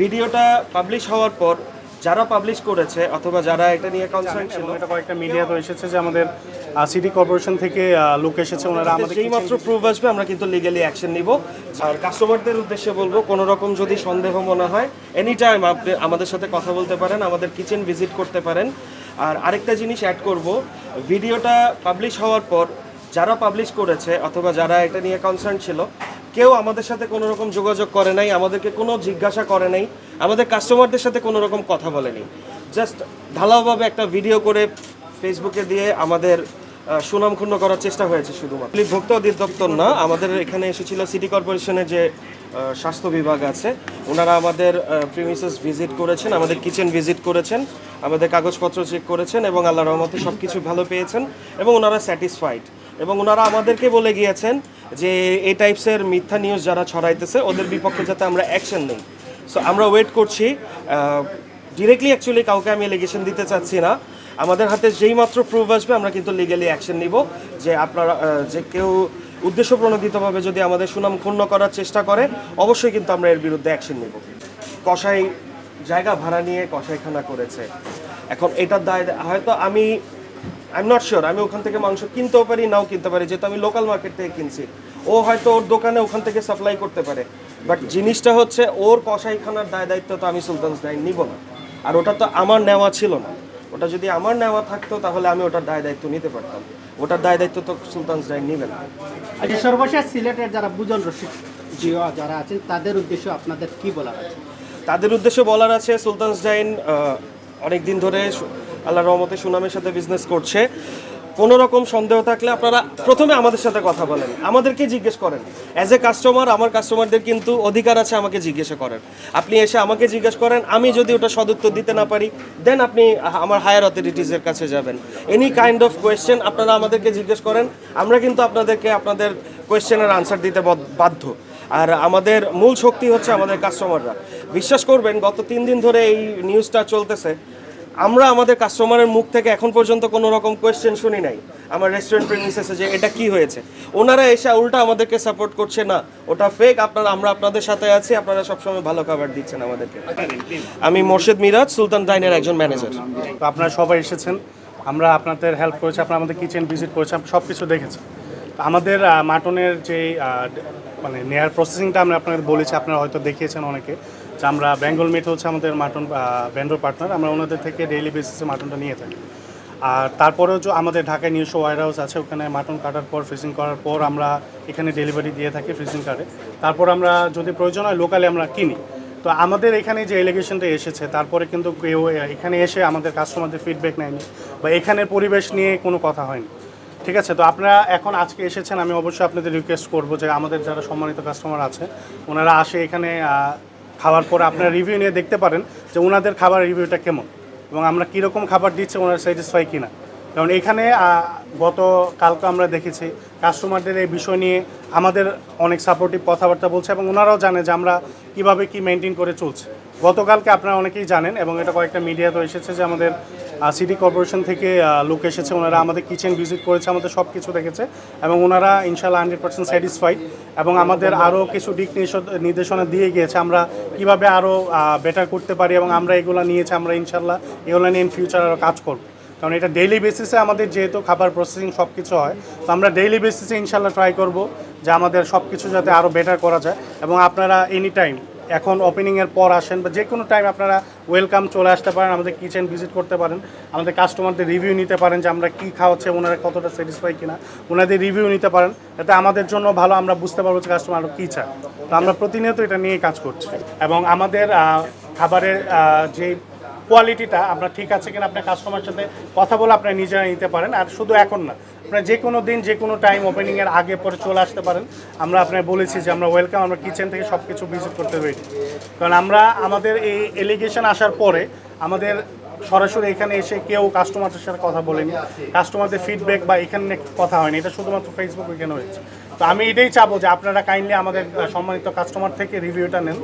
ভিডিওটা পাবলিশ হওয়ার পর যারা পাবলিশ করেছে অথবা যারা এটা নিয়ে কনসার্ন ছিল এটা কয়েকটা মিডিয়া তো এসেছে যে আমাদের সিটি কর্পোরেশন থেকে লোক এসেছে ওনারা আমাদের যেই মাত্র প্রুফ আসবে আমরা কিন্তু লিগালি অ্যাকশন নিব। আর কাস্টমারদের উদ্দেশ্যে বলব কোনো রকম যদি সন্দেহ মনে হয় এনি টাইম আপনি আমাদের সাথে কথা বলতে পারেন আমাদের কিচেন ভিজিট করতে পারেন। আর আরেকটা জিনিস অ্যাড করব ভিডিওটা পাবলিশ হওয়ার পর যারা পাবলিশ করেছে অথবা যারা এটা নিয়ে কনসার্ন ছিল কেউ আমাদের সাথে কোনো রকম যোগাযোগ করে নাই আমাদেরকে কোনো জিজ্ঞাসা করে নাই আমাদের কাস্টমারদের সাথে কোনো রকম কথা বলেনি। জাস্ট ঢালাওভাবে একটা ভিডিও করে ফেসবুকে দিয়ে আমাদের আহ, সুনাম ক্ষুণ্ণ করার চেষ্টা হয়েছে শুধুমাত্র। ভোক্তা অধিদপ্তর না আমাদের এখানে এসেছিল সিটি কর্পোরেশনের যে স্বাস্থ্য বিভাগ আছে ওনারা আমাদের প্রিমিসেস ভিজিট করেছেন আমাদের কিচেন ভিজিট করেছেন আমাদের কাগজপত্র চেক করেছেন এবং আল্লাহ রহমতে সব কিছু ভালো পেয়েছেন এবং ওনারা স্যাটিসফাইড এবং ওনারা আমাদেরকে বলে গিয়েছেন যে এই টাইপসের মিথ্যা নিউজ যারা ছড়াইতেছে, ওদের বিপক্ষে যাতে আমরা অ্যাকশন নিই। সো আমরা ওয়েট করছি ডিরেক্টলি অ্যাকচুয়ালি কাউকে আমি এলিগেশন দিতে চাচ্ছি না। আমাদের হাতে যেই মাত্র প্রুফ আসবে, আমরা কিন্তু লিগালি অ্যাকশন নিব। যে আপনারা যে কেউ উদ্দেশ্য প্রণোদিতভাবে যদি আমাদের সুনাম ক্ষুণ্ণ করার চেষ্টা করে, অবশ্যই কিন্তু আমরা এর বিরুদ্ধে অ্যাকশন নিব। কষাই জায়গা ভাড়া নিয়ে কষাইখানা করেছে। এখন এটার দায়, হয়তো আমি আই এম নট শিওর আমি ওখান থেকে মাংস কিনতেও পারি নাও কিনতে পারি। যেহেতু আমি লোকাল মার্কেট থেকে কিনছি। ও হয়তো ওর দোকানে ওখান থেকে সাপ্লাই করতে পারে। বাট জিনিসটা হচ্ছে ওর কষাইখানার দায় দায়িত্ব তো আমি সুলতানস দায় নিব না। আর ওটা তো আমার নেওয়া ছিল না। ওটা যদি আমার নেওয়া থাকতো তাহলে আমি ওটার দায় দায়িত্ব নিতে পারতাম। ওটার দায় দায়িত্ব তো সুলতানস দায় নিবে না। আচ্ছা সর্বশেষ সিলেটের যারা বুজন রসিক জিও যারা আছেন তাদের উদ্দেশ্য আপনাদের কি বলার আছে? তাদের উদ্দেশ্য বলার আছে সুলতানস ডাইন অনেক দিন ধরে আল্লাহ রহমতে সুনামের সাথে বিজনেস করছে। কোনো রকম সন্দেহ থাকলে আপনারা প্রথমে আমাদের সাথে কথা বলেন। আমাদেরকে জিজ্ঞেস করেন। অ্যাজ এ কাস্টমার আমার কাস্টমারদের কিন্তু অধিকার আছে আমাকে জিজ্ঞাসা করেন আপনি এসে আমাকে জিজ্ঞেস করেন, আমি যদি ওটা সদুত্তর দিতে না পারি দেন আপনি আমার হায়ার অথরিটিসের কাছে যাবেন। এনি কাইন্ড অফ কোয়েশ্চেন আপনারা আমাদেরকে জিজ্ঞেস করেন, আমরা কিন্তু আপনাদেরকে আপনাদের কোয়েশ্চেনের আনসার দিতে বাধ্য। আর আমাদের মূল শক্তি হচ্ছে আমাদের কাস্টমাররা বিশ্বাস করবেন, গত তিন দিন ধরে এই নিউজটা চলতেছে। আমরা আমাদের কাস্টমারের মুখ থেকে এখন পর্যন্ত কোনো রকম কোয়েশ্চেন শুনি নাই। আমার রেস্টুরেন্ট প্রেমিসেসে যে এটা কি হয়েছে? ওনারা এসে উল্টা আমাদেরকে সাপোর্ট করছে, না, ওটা ফেক আপনারা, আমরা আপনাদের সাথে আছি, আপনারা সবসময় ভালো খাবার দিচ্ছেন আমাদেরকে। আমি মোর্শেদ মিরাজ, সুলতান ডাইনের একজন ম্যানেজার তো আপনারা সবাই এসেছেন, আমরা আপনাদের হেল্প করেছি, আপনারা আমাদের কিচেন ভিজিট করেছেন সব কিছু দেখেছেন। তো আমাদের মাটনের যে মানে নেয়ার প্রসেসিংটা আমরা আপনাদের বলেছি, আপনারা হয়তো দেখিয়েছেন অনেকে। আমরা বেঙ্গল মিট হচ্ছে আমাদের মাটন ভেন্ডর পার্টনার আমরা ওনাদের থেকে ডেইলি বেসিসে মাটনটা নিয়ে থাকি। আর তারপরেও যে আমাদের ঢাকায় নিজস্ব ওয়ার হাউস আছে, ওখানে মাটন কাটার পর ফ্রিজিং করার পর আমরা এখানে ডেলিভারি দিয়ে থাকি ফ্রিজিং কার্ডে তারপর আমরা যদি প্রয়োজন হয় লোকালে আমরা কিনি। তো আমাদের এখানে যে এলিগেশনটা এসেছে, তারপরে কিন্তু কেউ এখানে এসে আমাদের কাস্টমারদের ফিডব্যাক নেয়নি বা এখানের পরিবেশ নিয়ে কোনো কথা হয়নি। ঠিক আছে? তো আপনারা এখন আজকে এসেছেন, আমি অবশ্যই আপনাদের রিকোয়েস্ট করব যে আমাদের যারা সম্মানিত কাস্টমার আছে, ওনারা আসে এখানে খাওয়ার পরে আপনার রিভিউ নিয়ে দেখতে পারেন যে ওনাদের খাবার রিভিউটা কেমন এবং আমরা কীরকম খাবার দিচ্ছি ওনারা স্যাটিসফাই কিনা। কারণ এখানে গত, কালকে আমরা দেখেছি কাস্টমারদের এই বিষয় নিয়ে আমাদের অনেক সাপোর্টিভ কথাবার্তা বলছে এবং ওনারাও জানে যে আমরা কীভাবে কি মেনটেন করে চলছে। গতকালকে আপনারা অনেকেই জানেন এবং এটা কয়েকটা মিডিয়া তো এসেছে যে আমাদের সিটি কর্পোরেশন থেকে লোক এসেছে। ওনারা আমাদের কিচেন ভিজিট করেছে, আমাদের সব কিছু দেখেছে এবং ওনারা ইনশাল্লাহ হান্ড্রেড পার্সেন্ট স্যাটিসফাইড এবং আমাদের আরও কিছু দিক নির্দেশ- নির্দেশনা দিয়ে গিয়েছে। আমরা কীভাবে আরও বেটার করতে পারি এবং আমরা এগুলো নিয়েছি, আমরা ইনশাল্লাহ এগুলো নিয়ে ইন ফিউচার আরও কাজ করব। কারণ এটা ডেইলি বেসিসে আমাদের যেহেতু খাবার প্রসেসিং সব কিছু হয়, তো আমরা ডেইলি বেসিসে ইনশাল্লাহ ট্রাই করব যে আমাদের সব কিছু যাতে আরও বেটার করা যায় এবং আপনারা এনি টাইম এখন ওপেনিংয়ের পর আসেন বা যে কোনো টাইম আপনারা ওয়েলকাম চলে আসতে পারেন, আমাদের কিচেন ভিজিট করতে পারেন, আমাদের কাস্টমারদের রিভিউ নিতে পারেন যে আমরা কী খাওয়াচ্ছে, ওনারা কতটা স্যাটিসফাই কিনা, ওনাদের রিভিউ নিতে পারেন, এতে আমাদের জন্য ভালো, আমরা বুঝতে পারব যে কাস্টমার আরও কী চায়। তো আমরা প্রতিনিয়ত এটা নিয়ে কাজ করছি। এবং আমাদের খাবারের যে কোয়ালিটিটা আপনার ঠিক আছে কিনা, আপনার কাস্টমার সাথে কথা বলে আপনি নিজেরা নিতে পারেন। আর শুধু এখন না, আপনার যে কোনো দিন, যে কোনো টাইম ওপেনিংয়ের আগে পরে চলে আসতে পারেন। আমরা আপনার বলেছি যে আমরা ওয়েলকাম আমরা কিচেন থেকে সব কিছু ভিজিট করতে রেডি কারণ আমরা, আমাদের এই এলিগেশন আসার পরে আমাদের সরাসরি এখানে এসে কেউ কাস্টমারদের সাথে কথা বলেনি। কাস্টমারদের ফিডব্যাক বা এখানে কথা হয়নি। এটা শুধুমাত্র ফেসবুক এখানে হয়েছে? তো আমি এটাই চাবো যে আপনারা কাইন্ডলি আমাদের সম্মানিত কাস্টমার থেকে রিভিউটা নেন।